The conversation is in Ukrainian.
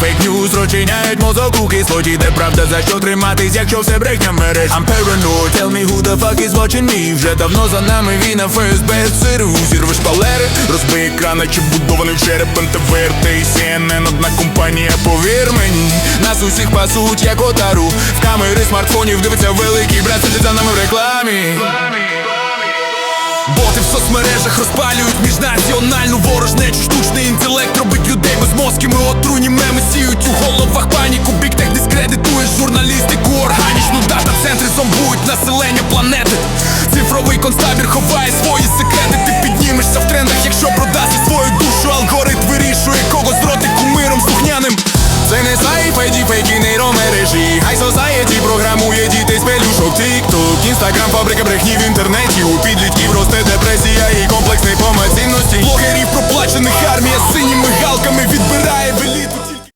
фейк ньюз розчиняють мозок у кислоті. Де правда за що триматись, якщо все брехня мереж I'm paranoid, tell me who the fuck is watching me. Вже давно за нами війна ФСБ ЦРУ Зірвеш палери, розбий екрана Чи будований череп НТВ, та і CNN Одна компанія, повір мені. Нас усіх пасуть, як отару. В камери смартфонів дивиться великий брат Сидить за нами в рекламі. Боти в соцмережах розпалюють міжнаціональну ворожнечу Штучний інтелект мозки ми отруйні меми сіють у головах паніку. Біктех дискредитує журналістику. Органічну дата центри зомбують населення планети. Цифровий концтабір ховає свої секрети. Ти піднімешся в трендах, якщо продаси свою душу. Алгоритм вирішує кого зроти кумиром слухняним. Це не сайт, фейді, фейки, нейромережі Хай Society програмує дітей з пелюшок. Тік-ток, інстаграм, фабрика брехні в інтернеті. У підлітків росте депресія і комплексний помацінності Блогерів проплачених армія з синіми